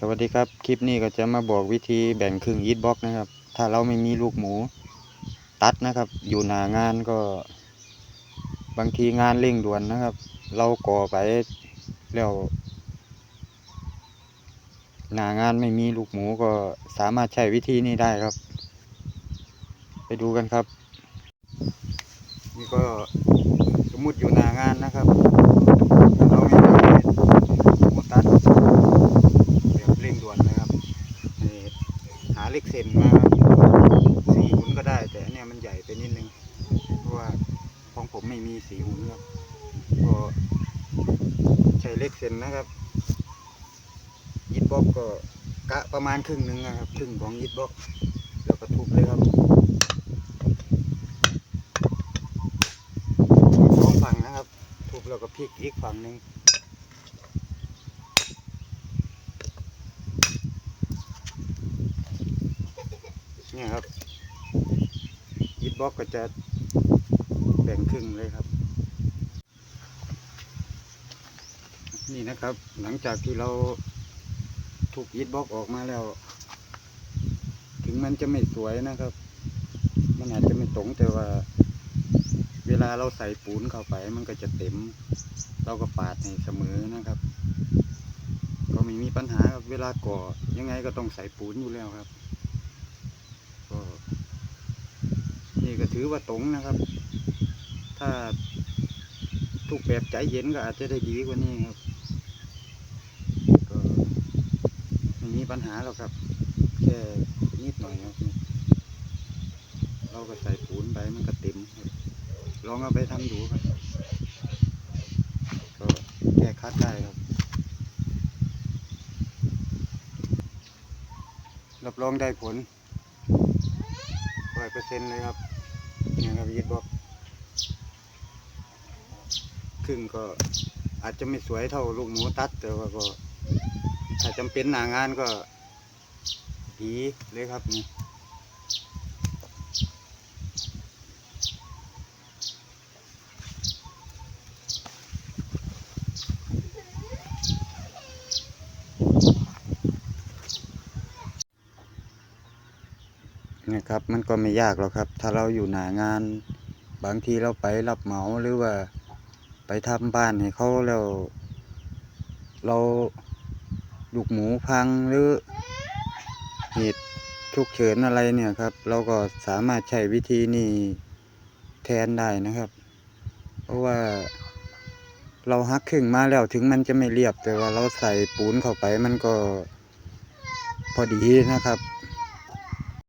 สวัสดีครับ คลิปนี้ก็จะมาบอกวิธีแบ่งครึ่งยีทบ็อกนะครับ ถ้าเราไม่มีลูกหมูตัดนะครับ อยู่หนางานก็ บางทีงานเร่งด่วนนะครับ เราก่อไปแล้วหนางานไม่มีลูกหมูก็สามารถใช้วิธีนี้ได้ครับ ไปดูกันครับ นี่ก็สมมุติอยู่หนางานนะครับถ้าเราไม่มีหมูตัด แบบเร่งด่วนนะครับนี่หาเหล็กเซน มาสี่หุ่นก็ได้ แต่อันเนี้ยมันใหญ่ไปนิดนึง เพราะว่าของผมไม่มีสี่หุ่นครับก็ใช้เล็กเซนนะครับยิดบล็อกก็กะประมาณครึ่งหนึ่งนะครับครึ่งของยิดบล็อกแล้วก็ทุบเลยครับสองฝั่งนะครับ ทุบแล้วก็พลิกอีกฝั่งหนึ่ง เนี่ยครับยิดบล็อกก็จะแบ่งครึ่งเลยครับ นี่นะครับ หลังจากที่เราถูกยิดบล็อกออกมาแล้ว ถึงมันจะไม่สวยนะครับ มันอาจจะไม่ตรงแต่ว่า เวลาเราใส่ปูนเข้าไป มันก็จะเต็ม เราก็ปาดให้เสมอนะครับ ก็ไม่มีปัญหาครับเวลาก่อยังไงก็ต้องใส่ปูนอยู่แล้วครับ ก็นี่ก็ถือว่าตรงนะครับ ถ้าทุกแบบใจเย็นก็อาจจะได้ดีกว่านี้ครับ ก็ไม่มีปัญหาหรอกครับ แค่นิดหน่อยครับ เราก็ใส่ปูนไปมันก็เต็มลองเอาไปทำดูครับ ก็แก้คัดได้ครับ รับรองได้ผล อยเปอร์เซ็นต์เลยครับนะครับยีดบอกครึ่งก็อาจจะไม่สวยเท่าลูกหมูตัด แต่ว่าก็ถ้าจำเป็นหนางานก็ดีเลยครับนี่ นะครับ มันก็ไม่ยากหรอกครับ ถ้าเราอยู่หนางาน บางทีเราไปรับเหมาหรือว่าไปทำบ้านให้เขาแล้ว เราลูกหมูพังหรือเหตุฉุกเฉินอะไรเนี่ยครับ เราก็สามารถใช้วิธีนี้แทนได้นะครับ เพราะว่าเราหักครึ่งมาแล้วถึงมันจะไม่เรียบแต่ว่าเราใส่ปูนเข้าไปมันก็พอดีนะครับ